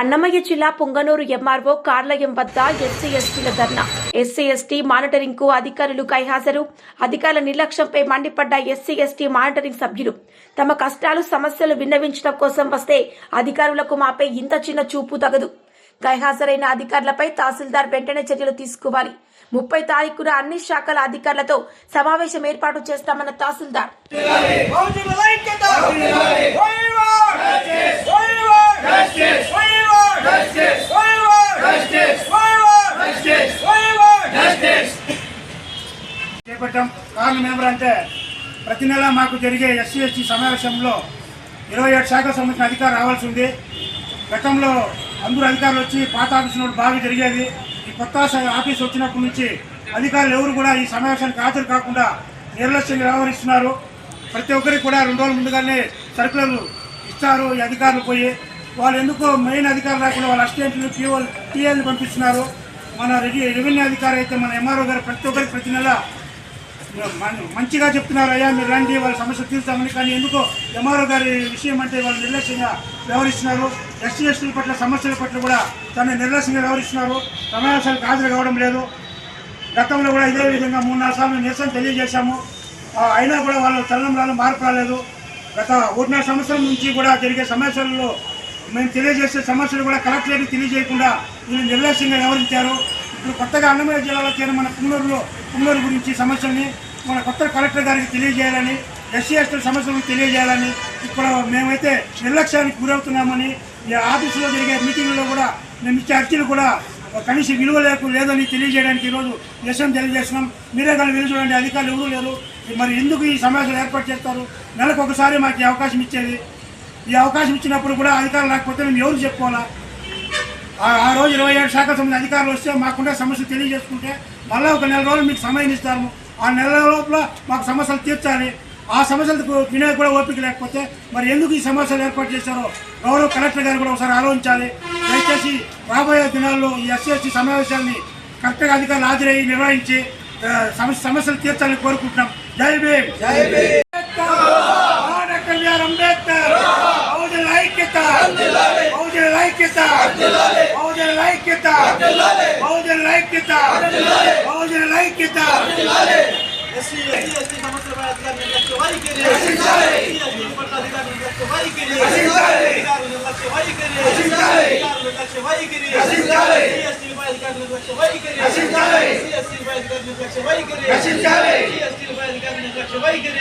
అన్నమయ్య జిల్లా పొంగనూరు ఎంఆర్ఓ కార్లయం వద్ద ఎస్సీ ఎస్టీల ధర్నా. ఎస్సీ ఎస్టీ మానిటరింగ్కు అధికారులు గైహాజరు అధికారుల నిర్లక్ష్యంపై మండిపడ్డ ఎస్సీ ఎస్టీ మానిటరింగ్ సభ్యులు. తమ కష్టాలు సమస్యలు విన్నవించడం కోసం వస్తే అధికారులకు మాపై ఇంత చిన్న చూపు తగదు. గైహాజరైన అధికారులపై తహసీల్దార్ వెంటనే చర్యలు తీసుకోవాలి. ముప్పై తారీఖున అన్ని శాఖల అధికారులతో సమావేశం ఏర్పాటు చేస్తామన్న తహసీల్దార్. చేపట్టాం. కారణం ఏమిటంటే ప్రతి నెల మాకు జరిగే ఎస్సీ ఎస్టీ సమావేశంలో ఇరవై ఏడు శాఖకు సంబంధించిన అధికారులు రావాల్సి ఉంది. గతంలో అందరూ అధికారులు వచ్చి పాత ఆఫీసు బాగా జరిగేది. ఈ కొత్త ఆఫీస్ వచ్చినప్పటి నుంచి అధికారులు ఎవరు కూడా ఈ సమావేశానికి హాజరు కాకుండా నిర్లక్ష్యంగా వ్యవహరిస్తున్నారు. ప్రతి ఒక్కరికి కూడా రెండు రోజుల ముందుగానే సరుకులను ఇస్తారు ఈ అధికారులు పోయి. వాళ్ళు ఎందుకో మెయిన్ అధికారులు రాకుండా వాళ్ళ అసిస్టెంట్లు పీఓ టీఏలు పంపిస్తున్నారు. మన రెడీ రెవెన్యూ అధికారి అయితే మన ఎంఆర్ఓ గారు ప్రతి ఒక్కరికి ప్రతి నెల మంచిగా చెప్తున్నారు అయ్యా మీరు రండి వాళ్ళ సమస్య తీర్చామని కానీ ఎందుకో ఎంఆర్ఓ గారి విషయం అంటే వాళ్ళు నిర్లక్ష్యంగా వ్యవహరిస్తున్నారు. ఎస్సీ ఎస్టీల పట్ల సమస్యల పట్ల కూడా తన నిర్లక్ష్యంగా వ్యవహరిస్తున్నారు. సమావేశాలకు హాజరు కావడం లేదు. గతంలో కూడా ఇదే విధంగా మూడు నాలుగు సార్లు నిరసన తెలియజేశాము. అయినా కూడా వాళ్ళు తల్లంలో మార్పు రాలేదు. గత ఒకటిన్నర సంవత్సరం నుంచి కూడా జరిగే సమావేశాలలో మేము తెలియజేసే సమస్యలు కూడా కలెక్టరేట్కి తెలియజేయకుండా వీళ్ళు నిర్లక్ష్యంగా వ్యవహరించారు. ఇప్పుడు కొత్తగా అన్నమయ్య జిల్లాలో చేరిన మన కుమ్మూరులో కుమ్మూరు గురించి సమస్యల్ని మన కొత్త కలెక్టర్ గారికి తెలియజేయాలని ఎస్సీ ఎస్టీల సమస్యలను తెలియజేయాలని ఇక్కడ మేమైతే నిర్లక్ష్యానికి గురవుతున్నామని ఈ ఆఫీసులో జరిగే మీటింగ్లో కూడా మేము ఇచ్చే అర్జీలు కూడా కనీస విలువ లేకు లేదని తెలియజేయడానికి ఈరోజు నిరసన తెలియజేస్తున్నాం. మీరే కానీ విలువ చూడండి అధికారులు ఎవరూ లేరు. మరి ఎందుకు ఈ సమావేశాలు ఏర్పాటు చేస్తారు? నెలకు ఒకసారి మాకు ఈ అవకాశం ఇచ్చేది. ఈ అవకాశం ఇచ్చినప్పుడు కూడా అధికారులు లేకపోతే మేము ఎవరు చెప్పుకోవాలా? ఆ- రోజు ఇరవై ఏడు శాఖ సంబంధించి అధికారులు వస్తే మాకుండే సమస్యలు తెలియజేసుకుంటే మళ్ళీ ఒక నెల రోజులు మీకు సమయం ఇస్తాము. ఆ నెల లోపల మాకు సమస్యలు తీర్చాలి. ఆ సమస్యలకు వినే కూడా ఓపిక లేకపోతే మరి ఎందుకు ఈ సమస్యలు ఏర్పాటు చేశారో గౌరవ కలెక్టర్ గారు కూడా ఒకసారి ఆలోచించాలి. దయచేసి రాబోయే దినాల్లో ఈ ఎస్సీ సమావేశాన్ని కరెక్ట్గా అధికారులు హాజరయ్యి నిర్వహించి సమస్యలు తీర్చాలని కోరుకుంటున్నాం. జై భీమ్! జై భీమ్ బిఆర్ అంబేద్కర్ బహుజనుల ఐక్యత బహుజనుల ఐక్యత. బహుజనుల ఐక్యత. బహుజనుల ఐక్యత. బహుజనుల ఐక్యత. ఎస్సీ ఎస్టీ సమస్యలపై అధికారులు నిర్లక్ష్య ఎస్సీ పట్ల అధికారులు నిర్లక్ష్య వైఖరి అధికారులు నిర్లక్ష్య వైఖరి అధికారులు నిర్లక్ష్య వైఖరి ఎస్టీలపై అధికారులు నిర్లక్ష్య వైఖరి ఎస్సీలపై అధికారులు నిర్లక్ష్య వైఖరి ఎస్టీలపై అధికారులు నిర్లక్ష్య వైఖరి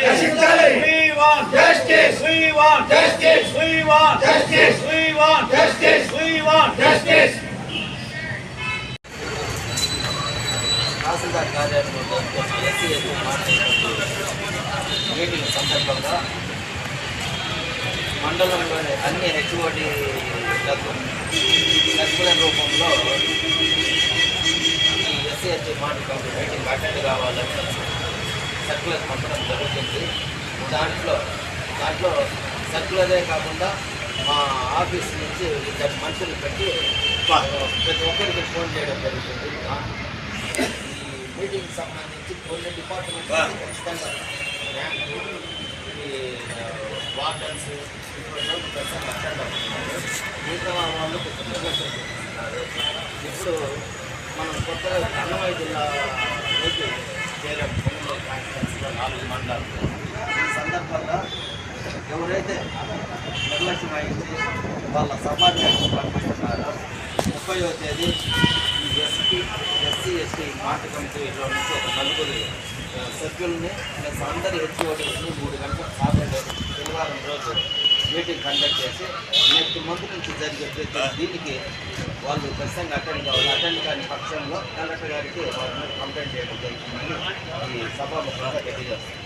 We want justice. We want justice. We want justice. We want justice. We want justice. తహసీల్దార్ కార్యాలయంలో ఎస్సీ ఎస్టీ మీటింగ్ సందర్భంగా మండలంలోని అన్ని హెచ్ఓడిలకు సర్కులర్ రూపంలో ఈ ఎస్సీ ఎస్టీ మాటల్ కమిటీ మీటింగ్ అటెండ్ కావాలని సర్కులర్ పంపడం జరుగుతుంది దాంట్లో దాంట్లో సర్కులరే కాకుండా మా ఆఫీస్ నుంచి ఇద్దరు మనుషులు పెట్టి ప్రతి ఒక్కరికి ఫోన్ చేయడం జరుగుతుంది. ఈ మీటింగ్ సంబంధించి కొన్ని డిపార్ట్మెంట్ ఖచ్చితంగా ర్యాంకు, ఈ వార్డన్స్ ప్రస్తుతం అటెండ్ అవుతున్నారు మిగతా వాళ్ళు కొంచెం నిర్లక్ష్యం చేస్తున్నారు ఇప్పుడు మనం కొత్తగా అన్నమయ్య జిల్లాలోకి కాన్స్టిట్యున్సీలో నాలుగు మండలాలు. ఈ సందర్భంగా ఎవరైతే నిర్లక్ష్యం వహించి వాళ్ళ సబార్డినేట్స్ పంపిస్తున్నారో ముప్పైవ తేదీ ఈ ఎస్టీ ఎస్సీ ఎస్టీ మాట కమిటీలో నుంచి ఒక నలుగురు సభ్యుల్ని ప్లస్ అందరి హెచ్ఓడిని మూడు గంటల సాటర్డే శనివారం రోజు మీటింగ్ కండక్ట్ చేసి నెక్స్ట్ మంత్ నుంచి జరిగే ప్రతి దీనికి వాళ్ళు ఖచ్చితంగా అటెండ్ కావాలి. అటెండ్ కాని పక్షంలో కలెక్టర్ గారికి వాళ్ళ మీద కంప్లైంట్ చేయడం జరుగుతుందని ఈ సభాముఖంగా తెలియజేస్తుంది